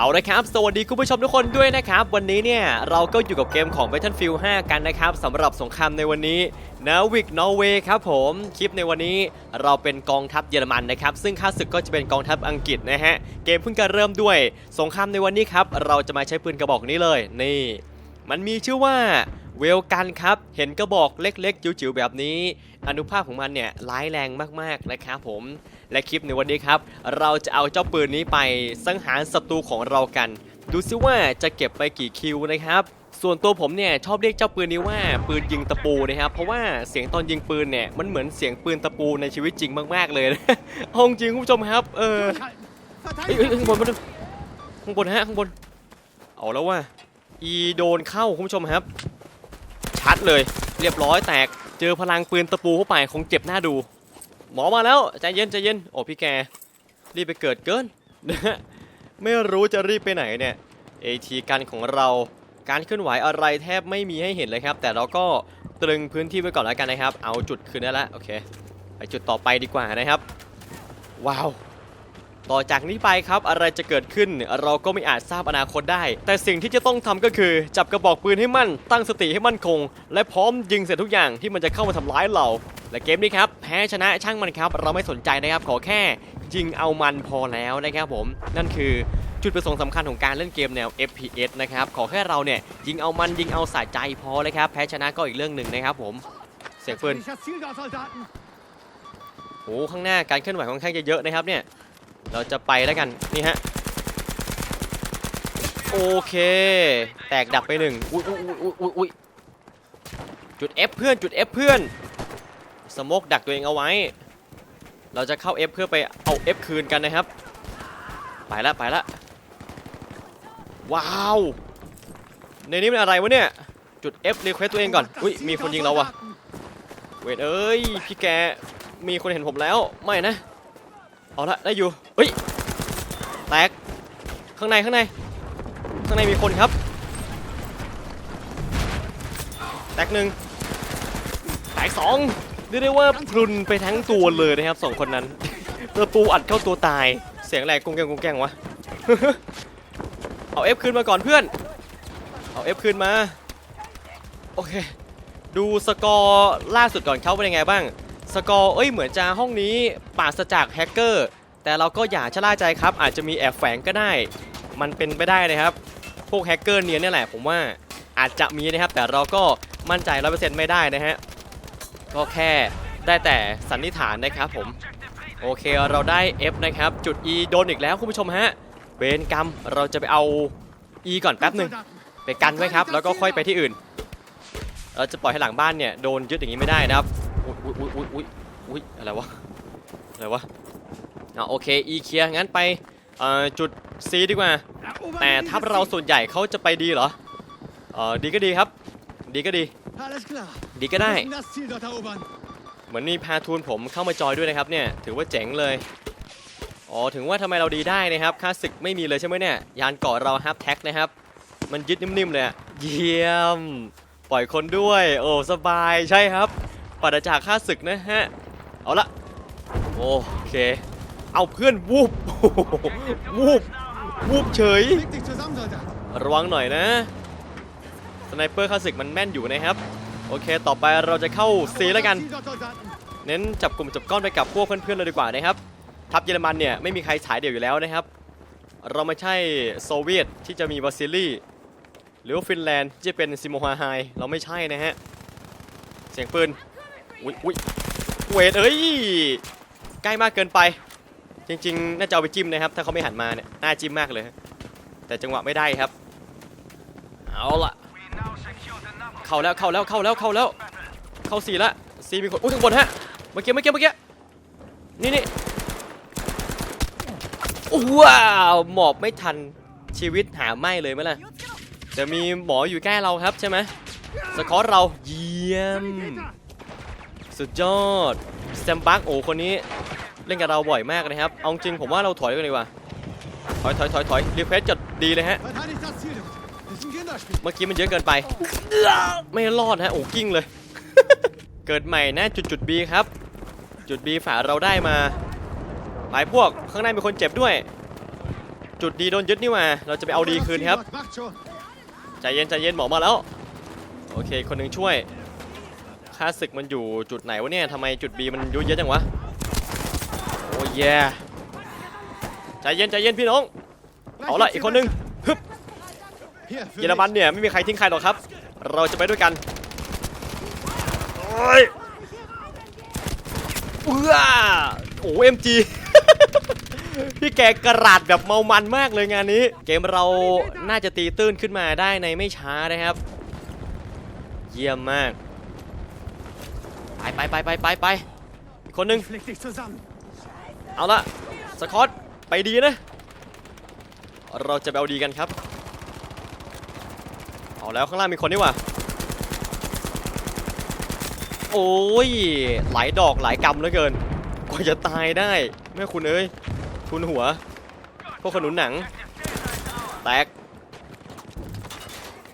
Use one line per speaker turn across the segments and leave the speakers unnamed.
เอาละครับ สวัสดีคุณผู้ชมทุกคนด้วยนะครับ วันนี้เนี่ย เราก็อยู่กับเกมของ Battlefield 5 กันนะครับสำหรับสงครามในวันนี้นาวิกนอร์เวย์ครับผม คลิปในวันนี้เราเป็นกองทัพเยอรมันนะครับ ซึ่งข้าศึกก็จะเป็นกองทัพอังกฤษนะฮะ เกมเพิ่งจะเริ่มด้วย สงครามในวันนี้ครับ เราจะมาใช้ปืนกระบอกนี้เลย นี่ มันมีชื่อว่าเวลกันครับ เห็นกระบอกเล็กๆจิ๋วๆแบบนี้ อนุภาพของมันเนี่ยร้ายแรงมากๆนะครับผม และคลิปในวันนี้ครับ เราจะเอาเจ้าปืนนี้ไปสังหารศัตรูของเรากัน ดูซิว่าจะเก็บไปกี่คิวนะครับ ส่วนตัวผมเนี่ยชอบเรียกเจ้าปืนนี้ว่าปืนยิงตะปูนะครับ เพราะว่าเสียงตอนยิงปืนเนี่ยมันเหมือนเสียงปืนตะปูในชีวิตจริงมากๆเลยนะห้องจริงคุณผู้ชมครับ เออเฮ้ยเฮ้ยข้างบนมาดูข้างบนฮะข้างบน เอาแล้วว่าอีโดนเข้าคุณผู้ชมครับ ชัดเลย เรียบร้อยแตกเจอพลังปืนตะปูเข้าไปคงเจ็บหน้าดู หมอมาแล้วใจเย็นใจเย็นโอ้พี่แกรีบไปเกิดเกินนะไม่รู้จะรีบไปไหนเนี่ยเอทีกันของเราการเคลื่อนไหวอะไรแทบไม่มีให้เห็นเลยครับ แต่เราก็ตรึงพื้นที่ไว้ก่อนแล้วกันนะครับ เอาจุดคืนได้แล้วโอเคไปจุดต่อไปดีกว่านะครับ ว้าว ต่อจากนี้ไปครับอะไรจะเกิดขึ้นเราก็ไม่อาจทราบอนาคตได้ แต่สิ่งที่จะต้องทำก็คือ จับกระบอกปืนให้มั่น ตั้งสติให้มั่นคง และพร้อมยิงเสร็จทุกอย่างที่มันจะเข้ามาทำร้ายเรา และเกมนี้ครับแพ้ชนะช่างมันครับ เราไม่สนใจนะครับขอแค่ยิงเอามันพอแล้วนะครับผมนั่นคือจุดประสงค์สำคัญของการเล่นเกมแนว FPS นะครับ ขอแค่เราเนี่ย ยิงเอามันยิงเอาสะใจพอเลยครับ แพ้ชนะก็อีกเรื่องหนึ่งนะครับผม เสียงปืนโอ้ข้างหน้าการเคลื่อนไหวค่อนข้างจะเยอะนะครับเนี่ย เราจะไปแล้วกัน นี่ฮะ โอเค แตกดับไปหนึ่งอุ้ยอุ้ยอุ้ยอุ้ยอุ้ยจุด F เพื่อนจุด F เพื่อน สโมกดักตัวเองเอาไว้ เราจะเข้า F เพื่อไปเอา F คืนกันนะครับ ไปละไปละว้าว ในนี้มันอะไรวะเนี่ย จุด F รีเควสตัวเองก่อน อุ้ยมีคนยิงเราว่ะ เวทเอ้ย พี่แก มีคนเห็นผมแล้ว ไม่นะ เอาละได้อยู่เฮ้ยแตกข้างในข้างในข้างในมีคนครับ แตกหนึ่งแตกสองเรียกได้ว่าพรุนไปทั้งตัวเลยนะครับสองคนนั้นตัวปูอัดเข้าตัวตายเสียงแรงกุ้งแกงกุ้งแกงวะเอาเอฟคืนมาก่อนเพื่อนเอาเอฟคืนมาโอเคดูสกอร์ล่าสุดก่อนเขาเป็นยังไงบ้าง สกอร์เอ้ยเหมือนจะห้องนี้ปราศจากแฮกเกอร์ แต่เราก็อย่าชะล่าใจครับ อาจจะมีแอบแฝงก็ได้ มันเป็นไปได้นะครับ พวกแฮกเกอร์เนียนนี่แหละผมว่าอาจจะมีนะครับ แต่เราก็มั่นใจร้อเปอร์เซ็นต์ไม่ได้นะฮะ ก็แค่ได้แต่สันนิษฐานนะครับผม โอเคเราได้ F นะครับ จุด E โดนอีกแล้วคุณผู้ชมฮะเบนกรรมเราจะไปเอา E ก่อนแป๊บหนึ่งไปกันไว้ครับ แล้วก็ค่อยไปที่อื่น เราจะปล่อยให้หลังบ้านเนี่ยโดนยึดอย่างนี้ไม่ได้นะครับ อุ้ยอุ้ยอุ้ยอุ้ยอุ้ยอุ้ยอะไรวะ อะไรวะอะโอเค E เคลียร์งั้นไปเอ่อจุด C ดีกว่า แต่ทัพเราส่วนใหญ่เขาจะไปดีเหรอเออดีก็ดีครับ ดีก็ดี ดีก็ได้ เหมือนมีพาทูนผมเข้ามาจอยด้วยนะครับเนี่ย ถือว่าเจ๋งเลย อ๋อ ถึงว่าทำไมเราดีได้นะครับ ค่าศึกไม่มีเลยใช่ไหมเนี่ย ยานเกาะเราฮับแท็กนะครับ มันยึดนิ่มๆเลยอะเยี่ยม ปล่อยคนด้วย โอ้ สบาย ใช่ครับ ปราศจากค่าศึกนะฮะ เอาละโอเค เอาเพื่อนวูบวูบวูบเฉย ระวังหน่อยนะ สไนเปอร์ค่าศึกมันแม่นอยู่นะครับ โอเค ต่อไปเราจะเข้าซีแล้วกัน เน้นจับกลุ่มจับก้อนไปกับพวกเพื่อนๆเลยดีกว่านะครับ ทัพเยอรมันเนี่ยไม่มีใครฉายเดี่ยวอยู่แล้วนะครับ เราไม่ใช่โซเวียตที่จะมีวาซิลี่หรือว่าฟินแลนด์ที่จะเป็นซิโมฮาไฮ เราไม่ใช่นะฮะ เสียงปืน อุ้ยอุ้ยเวทเอ้ยใกล้มากเกินไป จริงๆ น่าจะเอาไปจิ้มนะครับ ถ้าเขาไม่หันมาเนี่ยน่าจิ้มมากเลย แต่จังหวะไม่ได้ครับ เอาละเข้าแล้วเข้าแล้วเข้าแล้วเข้าแล้ว เข้าสี่ละสี่มีคนอุ้ยข้างบนฮะเมื่อกี้เมื่อกี้เมื่อกี้นี่นี่ว้าวหมอบไม่ทันชีวิตหาไม่เลยไหมล่ะแต่มีหมออยู่ใกล้เราครับใช่ไหมสกอตเราเยี่ยม สุดยอดแซมบักโอ้คนนี้เล่นกับเราบ่อยมากนะครับ เอาจริงผมว่าเราถอยกันดีกว่า ถอยถอยถอยถอยรีเควสจะดีเลยฮะ เมื่อกี้มันเยอะเกินไป ไม่รอดฮะโอ้กิ้งเลย เกิดใหม่นะจุดจุด B ครับ จุด B ฝาเราได้มาไปพวกข้างในมีคนเจ็บด้วย จุดดีโดนยึดนี่หว่าเราจะไปเอาดีคืนครับ ใจเย็นใจเย็นหมอมาแล้ว โอเค คนหนึ่งช่วย ค่าศึกมันอยู่จุดไหนวะเนี่ยทำไมจุด B มันยุ่ยเยอะจังวะ โอ้ยแย่ใจเย็นใจเย็นพี่น้อง เอาละอีกคนหนึงฮึบ
Hier, für
เยอรมัน
mich.
เนี่ยไม่มีใครทิ้งใครหรอกครับ เราจะไปด้วยกันโอ้ยเอื้อโอ้เอ็มจีพี่แกกระราดแบบเมามันมากเลยงานนี้ เกมเราน่าจะตีตื้นขึ้นมาได้ในไม่ช้านะครับ เยี่ยมมาก ไปไปไปไปไปไปอีกคนหนึงเอาละสกอตไปดีนะ เราจะไปเอาดีกันครับ เอาแล้วข้างล่างมีคนนี่ว่าโอ้ยหลายดอกหลายกำเหลือเกิน กว่าจะตายได้แม่คุณเอ้ยทุนหัว พวกขนุนหนัง แตก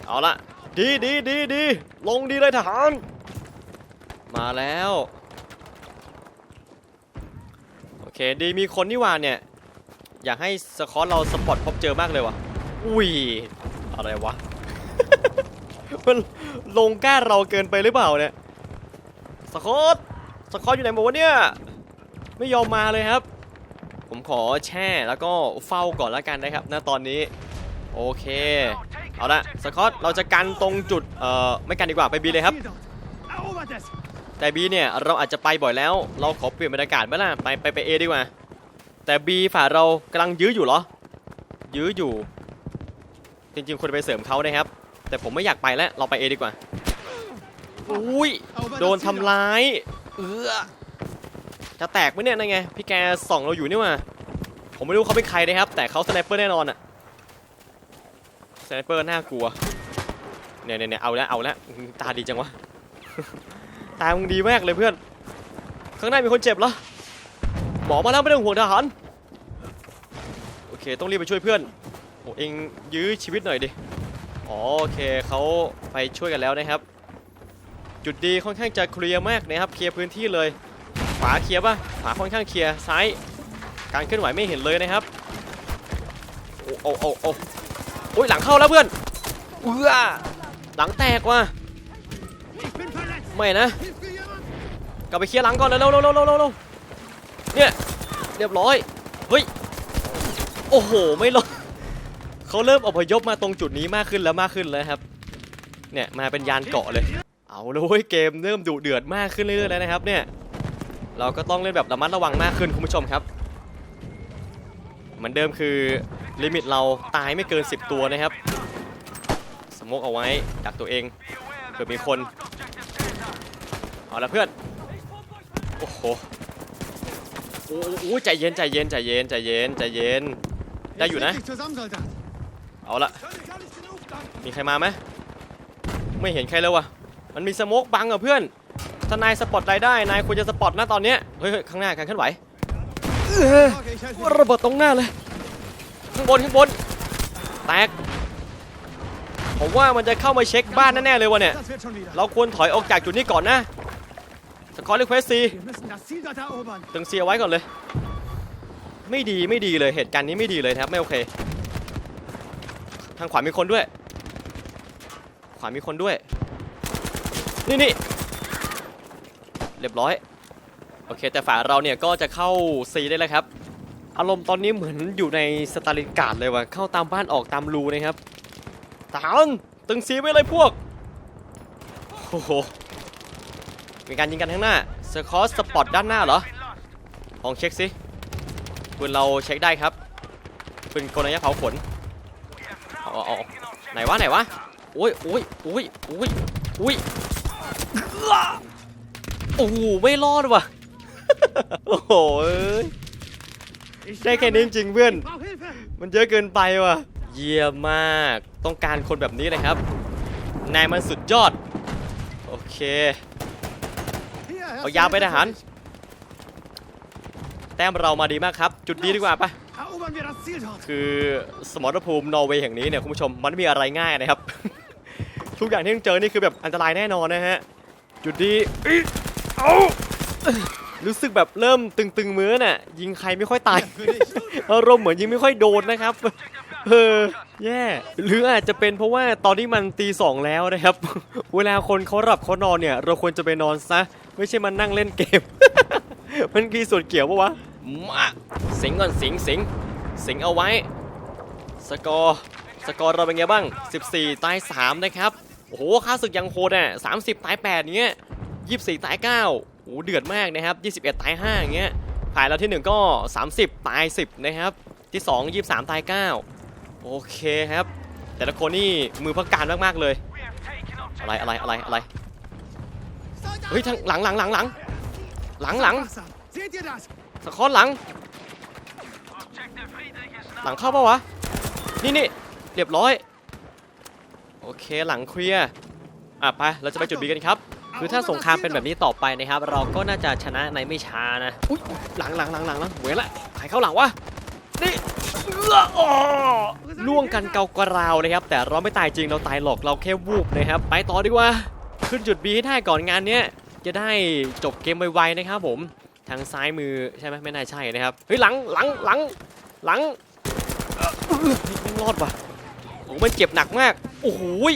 เอาละดีดีดีดีลงดีเลยทหาร มาแล้ว โอเค ดีมีคนนี่หว่าเนี่ย อยากให้สคอตเราสปอตพบเจอมากเลยว่ะ อุ้ย อะไรวะ มันลงก้าเราเกินไปหรือเปล่าเนี่ย สคอต สคอตอยู่ไหนหมดวะเนี่ย ไม่ยอมมาเลยครับ ผมขอแช่แล้วก็เฝ้าก่อนแล้วกันนะครับณตอนนี้ โอเคเอาละสกอตเราจะกันตรงจุด เอ่อ ไม่กันดีกว่าไปบีเลยครับ แต่ B เนี่ยเราอาจจะไปบ่อยแล้ว เราขอเปลี่ยนบรรยากาศไหมล่ะไปไปไป A ดีกว่า แต่ B ฝ่ายเรากำลังยื้ออยู่เหรอ ยื้ออยู่ จริงๆควรไปเสริมเขานะครับ แต่ผมไม่อยากไปแล้วเราไป A ดีกว่าอุ้ยโดนทำร้าย เออจะแตกไหมเนี่ยนั่นไงพี่แกส่องเราอยู่นี่ว่าผมไม่รู้เขาเป็นใครนะครับ แต่เขาสไนเปอร์แน่นอนอะสไนเปอร์น่ากลัวเนี่ยเนี่ยเอาแล้วเอาแล้วตาดีจังวะ ตามึงดีมากเลยเพื่อน ข้างหน้ามีคนเจ็บเหรอหมอมาแล้วไม่ต้องห่วงทหาร โอเคต้องรีบไปช่วยเพื่อนโอ้เองยื้อชีวิตหน่อยดิอ๋อโอเคเขาไปช่วยกันแล้วนะครับ จุดดีค่อนข้างจะเคลียร์มากนะครับ เคลียร์พื้นที่เลย ขวาเคลียร์ป่ะ ขวาค่อนข้างเคลียร์ ซ้าย การเคลื่อนไหวไม่เห็นเลยนะครับ โอ้โอ้โอ้โอ้โอ้ยหลังเข้าแล้วเพื่อนเอื้อหลังแตกว่ะ ไม่นะ กลับไปเคลียร์หลังก่อนเร็วเร็วเร็วเร็วเร็วเร็วเนี่ย เรียบร้อย เฮ้ย โอ้โห ไม่รอดเขาเริ่มอพยพมาตรงจุดนี้มากขึ้นแล้วมากขึ้นแล้วครับ เนี่ย มาเป็นยานเกาะเลย เอาเลยเว้ยเกมเริ่มดุเดือดมากขึ้นเรื่อยๆแล้วนะครับ เนี่ย เราก็ต้องเล่นแบบระมัดระวังมากขึ้นคุณผู้ชมครับ เหมือนเดิมคือลิมิตเราตายไม่เกิน 10 ตัวนะครับสโมกเอาไว้ดักตัวเองเผื่อมีคน เอาละเพื่อน โอ้โหโอ้โหใจเย็นใจเย็นใจเย็นใจเย็นใจเย็น ได้อยู่นะ เอาละมีใครมาไหมไม่เห็นใครเลยวะมันมีสโมกบังอะเพื่อน ถ้านายสปอตรายได้ นายควรจะสปอตนะตอนเนี้ยเฮ้ย เฮ้ยข้างหน้าการเคลื่อนไหวระเบิดตรงหน้าเลย ข้างบนข้างบน แตก ผมว่ามันจะเข้ามาเช็คบ้านแน่ๆเลยวะเนี่ย เราควรถอยออกจากจุดนี้ก่อนนะ สกอร์รีเควสซี
Wir müssen das Ziel dort erobern.
ตึงเสียไว้ก่อนเลย ไม่ดีไม่ดีเลยเหตุการณ์นี้ไม่ดีเลยนะครับไม่โอเค ทางขวามีคนด้วย ขวามีคนด้วย นี่นี่เรียบร้อย โอเค แต่ฝ่ายเราเนี่ยก็จะเข้าซีได้แล้วครับอารมณ์ตอนนี้เหมือนอยู่ในสตาลินการ์ดเลยว่ะเข้าตามบ้านออกตามรูนะครับทหารตึงซีไว้เลยพวกโอ้โห มีการยิงกันข้างหน้าเซอร์คอสสปอตด้านหน้าเหรอลองเช็คสิปืนเราเช็คได้ครับปืนกลระยะเผาขนเอาเอาไหนวะไหนวะโอ้ยโอ้ยโอ้ยโอ้ยโอ้ยโอ้โหไม่รอดว่ะโอ้โหเอ้ยได้แค่นี้จริงเพื่อน มันเยอะเกินไปว่ะ เยี่ยมมากต้องการคนแบบนี้เลยครับ นายมันสุดยอด โอเค เอายาวไปทหาร
Ziel.
แต้มเรามาดีมากครับ จุดดีดีกว่าปะคือสมรภูมินอร์เวย์แห่งนี้เนี่ยคุณผู้ชมมันไม่มีอะไรง่ายนะครับ ทุกอย่างที่ต้องเจอนี่คือแบบอันตรายแน่นอนนะฮะ จุดดีเอารู้สึกแบบเริ่มตึงๆมือน่ะ ยิงใครไม่ค่อยตายอารมณ์เหมือนยิงไม่ค่อยโดนนะครับเออแย่หรืออาจจะเป็นเพราะว่าตอนนี้มันตีสองแล้วนะครับ เวลาคนเขาหลับเขานอนเนี่ย เราควรจะไปนอนซะ ไม่ใช่มานั่งเล่นเกม มันมีส่วนเกี่ยวปะวะ มาสิงก่อนสิงสิงสิงเอาไว้ สกอร์สกอร์เราเป็นไงบ้าง 14 ตาย 3 นะครับ โอ้โหค่าศึกยังโหดอะ30 ตาย 8 เงี้ย 24 ตาย 9 โอ้โหเดือดมากนะครับ 21 ตาย 5 เงี้ยฝ่ายเราที่ 1 ก็ 30 ตาย 10 นะครับ ที่ 2 23 ตาย 9 โอเคครับ แต่ละคนนี่มือพักการมาก ๆ เลย อะไรอะไรอะไรอะไร เฮ้ยทางหลังหลังหลังหลังหลังหลังสะคอนหลัง หลังเข้าปะวะ นี่นี่เรียบร้อย โอเคหลังเคลียร์อะไป เราจะไปจุดบีกันครับ คือถ้าสงครามเป็นแบบนี้ต่อไปนะครับ เราก็น่าจะชนะในไม่ช้านะ อุ๊ยหลังหลังหลังหลังหลังเว้ยละใครเข้าหลังวะ นี่เออล่วงกันเกากระราวนะครับ แต่เราไม่ตายจริงเราตายหลอกเราแค่วูบนะครับ ไปต่อดีกว่า ขึ้นจุดบีให้ได้ก่อนงานเนี้ยจะได้จบเกมไวๆนะครับผมทางซ้ายมือใช่ไหมไม่น่าใช่นะครับเฮ้ยหลังหลังหลังหลังเอ่อเฮ้ยไม่รอดว่ะโอ้มันเจ็บหนักมากโอ้โหย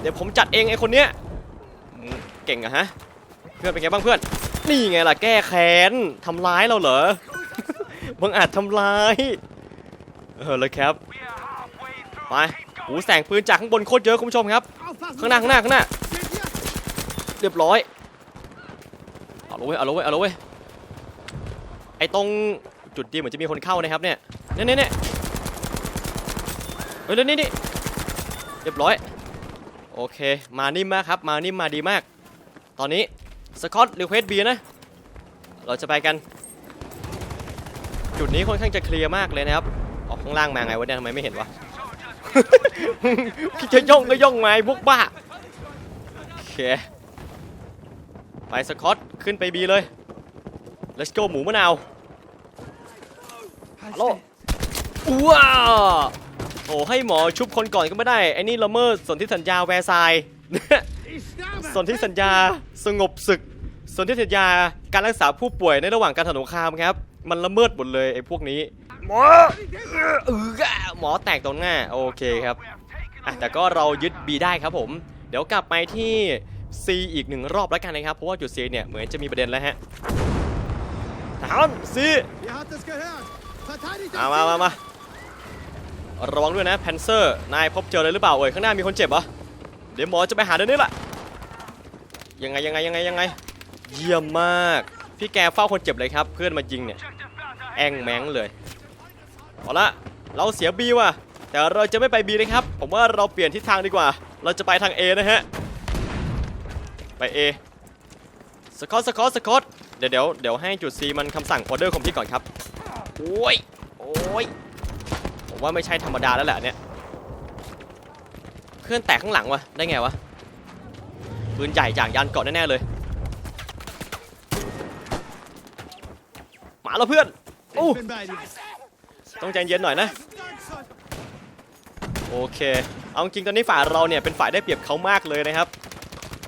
เดี๋ยวผมจัดเองไอ้คนเนี้ยเก่งอะฮะเพื่อนเป็นไงบ้างเพื่อนนี่ไงล่ะแก้แค้นทำร้ายเราเหรอบังอาจทำร้ายเออเลยครับไปโอ้แสงปืนจากข้างบนโคตรเยอะคุณผู้ชมครับ ข้างหน้าข้างหน้าข้างหน้า เรียบร้อย เอาละเว้ยเอาละเว้ยเอาละเว้ยไอ้ตรงจุดดีเหมือนจะมีคนเข้านะครับเนี่ยเนี่ยเนี่ยเนี่ยเฮ้ยแล้วนี่นี่เรียบร้อย โอเค มานิ่มมากครับ มานิ่มมาดีมาก ตอนนี้สกอตรีเควสบีนะ เราจะไปกัน จุดนี้ค่อนข้างจะเคลียร์มากเลยนะครับ ออกข้างล่างมาไงวะเนี่ยทำไมไม่เห็นวะ จะย่องก็ย่องมาไอ้พวกบ้าโอเคไปสกอตขึ้นไปบีเลย let's go หมูมะนาว
Halt
Hallo.
still.
ว้าโอ้ให้หมอชุบคนก่อนก็ไม่ได้ไอ้นี่ละเมิดสนธิสัญญาแวร์ซายสนธิสัญญาสงบศึก สนธิสัญญาการรักษาผู้ป่วยในระหว่างการถนนสงครามครับ มันละเมิดหมดเลยไอ้พวกนี้ หมอเออหมอแตกตรงหน้าโอเคครับอะแต่ก็เรายึด B ได้ครับผม เดี๋ยวกลับไปที่ C อีกหนึ่งรอบแล้วกันนะครับ เพราะว่าจุด C เนี่ยเหมือนจะมีประเด็นแล้วฮะทหาร C
Ihr habt es gehört. Verteidigt
มา
das
มา
Ziel.
มามาระวังด้วยนะแพนเซอร์ นายพบเจออะไรหรือเปล่าเอ่ยข้างหน้ามีคนเจ็บเหรอ เดี๋ยวหมอจะไปหาเดี๋ยวนี้แหละยังไงยังไงยังไงยังไง เยี่ยมมาก พี่แกเฝ้าคนเจ็บเลยครับ เพื่อนมายิงเนี่ย แองแมงเลยเอาละเราเสียบีว่ะ แต่เราจะไม่ไปบีนะครับ ผมว่าเราเปลี่ยนทิศทางดีกว่า เราจะไปทาง A นะฮะ ไป A สกอตสกอตสกอตเดี๋ยวเดี๋ยวเดี๋ยวให้จุด C มันคำสั่งออเดอร์คอมพิวก่อนครับ โอ้ย โอ้ย ผมว่าไม่ใช่ธรรมดาแล้วแหละเนี่ยเพื่อนแตกข้างหลังวะได้ไงวะปืนใหญ่จากยานเกาะแน่ๆเลย มาแล้วเพื่อน Oh.
Ich bin bei dir.
ต้องใจเย็นหน่อยนะ โอเค เอาจริงตอนนี้ฝ่ายเราเนี่ยเป็นฝ่ายได้เปรียบเขามากเลยนะครับ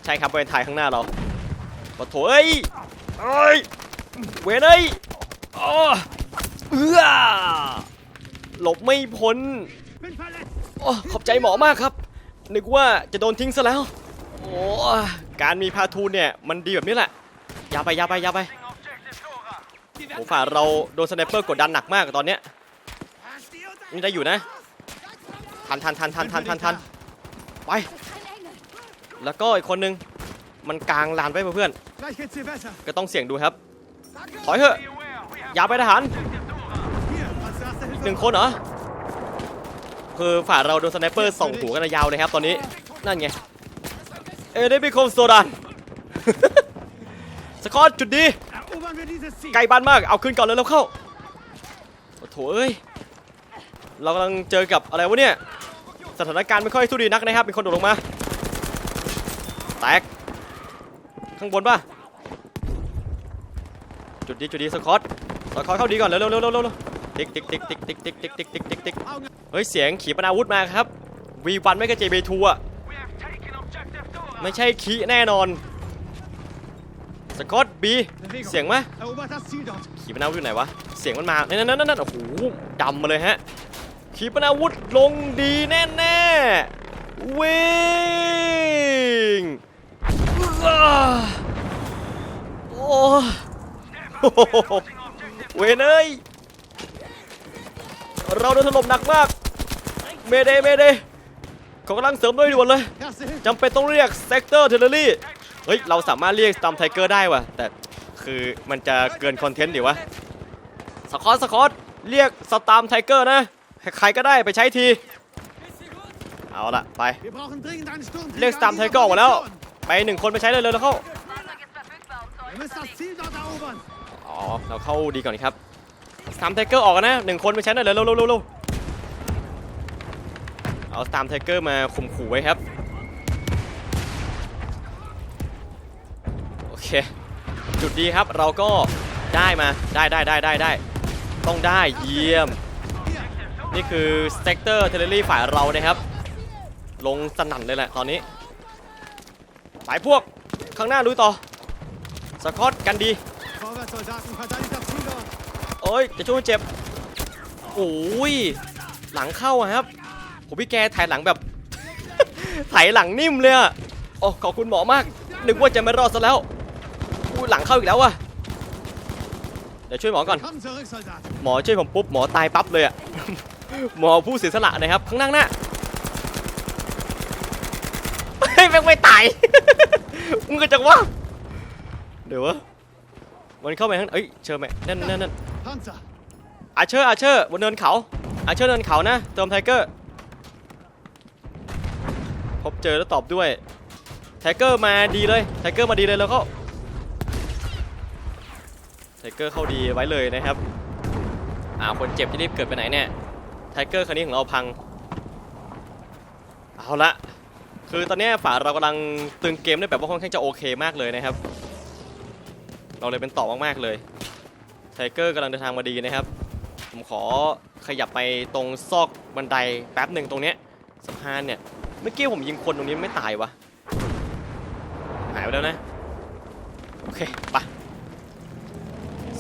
ใช่ครับเป็นไทยข้างหน้าเราปะโถเอ้ยเอ้ยเวนเอ้ยอ้อเอื้อหลบไม่พ้นโอ้ขอบใจหมอมากครับ นึกว่าจะโดนทิ้งซะแล้ว โอ้การมีพาทูนเนี่ยมันดีแบบนี้แหละอย่าไปอย่าไปอย่าไป โอ้ฝ่าเราโดนสไนเปอร์กดดันหนักมากตอนเนี้ยนี่ได้อยู่นะ ทันทันทันทันทันทันทันไป แล้วก็อีกคนนึง มันกลางลานไว้เพื่อน ก็ต้องเสี่ยงดูครับ ถอยเถอะอย่าไปทหารหนึ่งคนเหรอคือฝ่าเราโดนสไนเปอร์ส่องหัวกันยาวเลยครับตอนนี้ นั่นไง เอเดบิคมโซดานสกอตจุดดี
Erobern wir dieses Ziel.
ใกล้บ้านมาก เอาขึ้นก่อนเลยแล้วเข้าโอ้โถเอ้ย เรากำลังเจอกับอะไรวะเนี่ย สถานการณ์ไม่ค่อยสู้ดีนักนะครับ มีคนโดดลงมา แตก ข้างบนป่ะ จุดดีจุดดีสกอตสกอตเข้าดีก่อนเร็วเร็วเร็วเร็วเร็วติ๊กติ๊กติ๊กติ๊กติ๊กติ๊กติ๊กติ๊กติ๊กติ๊กติ๊กเฮ้ยเสียงขีปนาวุธมาครับ V1 ไม่ก็ JB2 อะ ไม่ใช่ขีแน่นอนสกอต บีเสียงไหมขีปนาวุธอยู่ไหนวะ เสียงมันมานั่นนั่นนั่นนั่นโอ้โหดำมาเลยฮะ ขีปนาวุธลงดีแน่แน่วิ่งโอ้โหเวนเอ้ยเราโดนถล่มหนักมาก เมเดเมเดเขากำลังเสริมด้วยด่วนเลยจำเป็นต้องเรียกเซกเตอร์เทเลอรี่ เฮ้ย เราสามารถเรียกสตัมไทเกอร์ได้ว่ะ แต่คือมันจะเกินคอนเทนต์ดิวะ สกอตสกอตเรียกสตามไทเกอร์นะ ใครก็ได้ไปใช้ที เอาละไป เรียกสตามไทเกอร์ออกมาแล้ว ไปหนึ่งคนไปใช้เลยเลยแล้วเข้า อ๋อ เราเข้าดีก่อนครับสตามไทเกอร์ออกนะหนึ่งคนไปใช้หน่อยเร็วเร็วเร็วเร็วเอาสตามไทเกอร์มาข่มขู่ไว้ครับ โอเค จุดดีครับเราก็ได้มาได้ได้ได้ได้ได้ต้องได้เยี่ยม นี่คือเตกเตอร์เทเลรี่ฝ่ายเรานะครับ ลงสนั่นเลยแหละตอนนี้ไปพวกข้างหน้าลุยต่อสกอตกันดีโอ้ยจะช่วยเจ็บโอ้ยหลังเข้าครับผมพี่แกถ่ายหลังแบบ ถ่ายหลังนิ่มเลยอะโอ้ขอบคุณหมอมาก นึกว่าจะไม่รอดซะแล้ว อู้หลังเข้าอีกแล้วอะเดี๋ยวช่วยหมอก่อน หมอช่วยผมปุ๊บหมอตายปั๊บเลยอะหมอผู้เสียสละนะครับข้างหน้าหน้าเฮ้ยแม่งไม่ตายมึงก็จังวะเดี๋ยววะมันเข้าไปข้างเอ้ยเชิญไหมนั่นนั่นนั่นอาเชอร์อาเชอร์บนเนินเขาอาเชอร์เนินเขานะเติมไทเกอร์พบเจอแล้วตอบด้วยไทเกอร์มาดีเลยไทเกอร์มาดีเลยแล้วก็ ทเกอร์เข้าดีไว้เลยนะครับอ่าคนเจ็บจะรีบเกิดไปไหนเนี่ยไทเกอร์คันนี้ของเราพัง เอาละคือตอนนี้ฝ่าเรากำลังตึงเกมได้แบบว่าค่อนข้างจะโอเคมากเลยนะครับ เราเลยเป็นต่อมากๆเลยไทเกอร์กำลังเดินทางมาดีนะครับ ผมขอขยับไปตรงซอกบันไดแป๊บหนึ่งตรงเนี้ยสะพานเนี่ยเมื่อกี้ผมยิงคนตรงนี้ไม่ตายวะหายไปแล้วนะ โอเคไป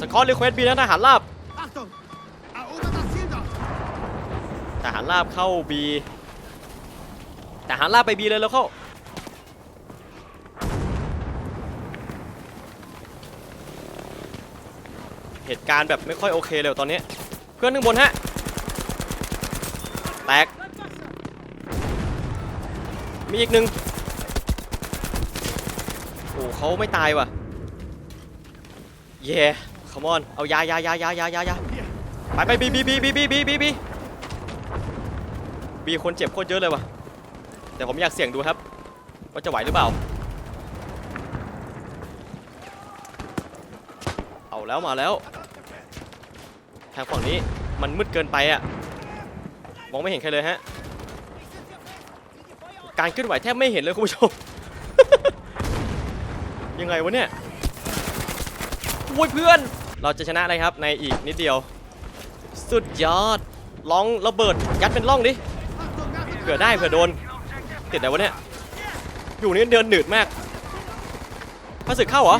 สกอตรีเควสบีนะทหารราบทหารราบเข้าบีทหารราบไปบีเลยแล้วเข้าเหตุการณ์แบบไม่ค่อยโอเคเลยตอนนี้ เพื่อนข้างบนฮะ แตก มีอีกหนึ่งโอ้เขาไม่ตายว่ะ เย่ ขมอนเอายายายายายายายาไปไปบีบีบีบีบีบีบีบีบีคนเจ็บโคตรเยอะเลยว่ะแต่ผมอยากเสี่ยงดูครับ ว่าจะไหวหรือเปล่า เอาแล้วมาแล้ว ทางฝั่งนี้มันมืดเกินไปอะมองไม่เห็นใครเลยฮะ การเคลื่อนไหวแทบไม่เห็นเลยคุณผู้ชม ยังไงวะเนี่ยโอ้ยเพื่อน เราจะชนะเลยครับในอีกนิดเดียว สุดยอดลองระเบิดยัดเป็นร่องดิเผื่อได้เผื่อโดนติดอะไรวะเนี่ยอยู่นี่เดินหนืดมากพระศึกเข้าเหรอ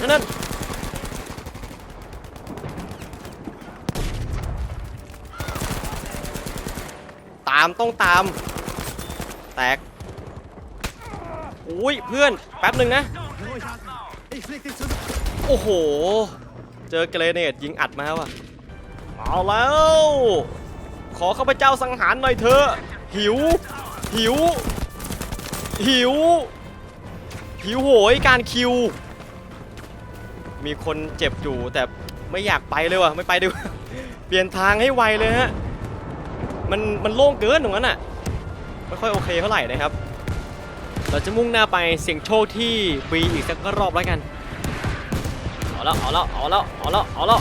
นั่นนั่นตามต้องตาม แตกอุ้ยเพื่อนแป๊บหนึ่งนะโอ้โห เจอเกรเนตยิงอัดมาว่ะเอาแล้ว ขอข้าพเจ้าสังหารหน่อยเถอะหิว หิว หิว หิวโหยการคิว มีคนเจ็บอยู่แต่ไม่อยากไปเลยว่ะไม่ไปดีกว่าเปลี่ยนทางให้ไวเลยฮะมันมันโล่งเกินตรงนั้นอะไม่ค่อยโอเคเท่าไหร่นะครับ เราจะมุ่งหน้าไปเสี่ยงโชคที่บีอีกสักรอบแล้วกัน เอาแล้วเอาแล้วเอาแล้วเอาแล้วเอาแล้ว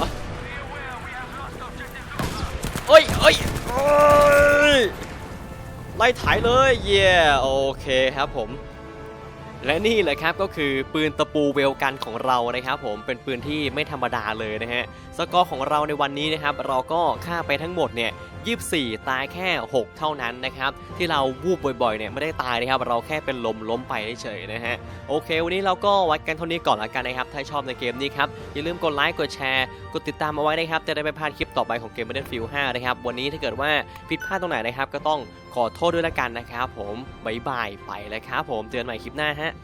เอ้ยเอ้ยเอ้ยไล่ถ่ายเลยเย่โอเคครับผมและนี่แหละครับก็คือปืนตะปูเวลกันของเรานะครับผมเป็นปืนที่ไม่ธรรมดาเลยนะฮะ สกอร์ของเราในวันนี้นะครับ เราก็ฆ่าไปทั้งหมดเนี่ย24 ตายแค่ 6 เท่านั้นนะครับ ที่เราวูบบ่อยๆเนี่ยไม่ได้ตายนะครับ เราแค่เป็นลมล้มไปเฉยๆนะฮะโอเค วันนี้เราก็วัดกันเท่านี้ก่อนละกันนะครับ ถ้าชอบในเกมนี้ครับ อย่าลืมกดไลค์กดแชร์ กดติดตามเอาไว้นะครับ จะได้ไม่พลาดคลิปต่อไปของเกม Battlefield 5 นะครับ วันนี้ถ้าเกิดว่าผิดพลาดตรงไหนนะครับ ก็ต้องขอโทษด้วยละกันนะครับ ผมบ๊ายบายไปแล้วครับผมเจอกันใหม่คลิปหน้าฮะ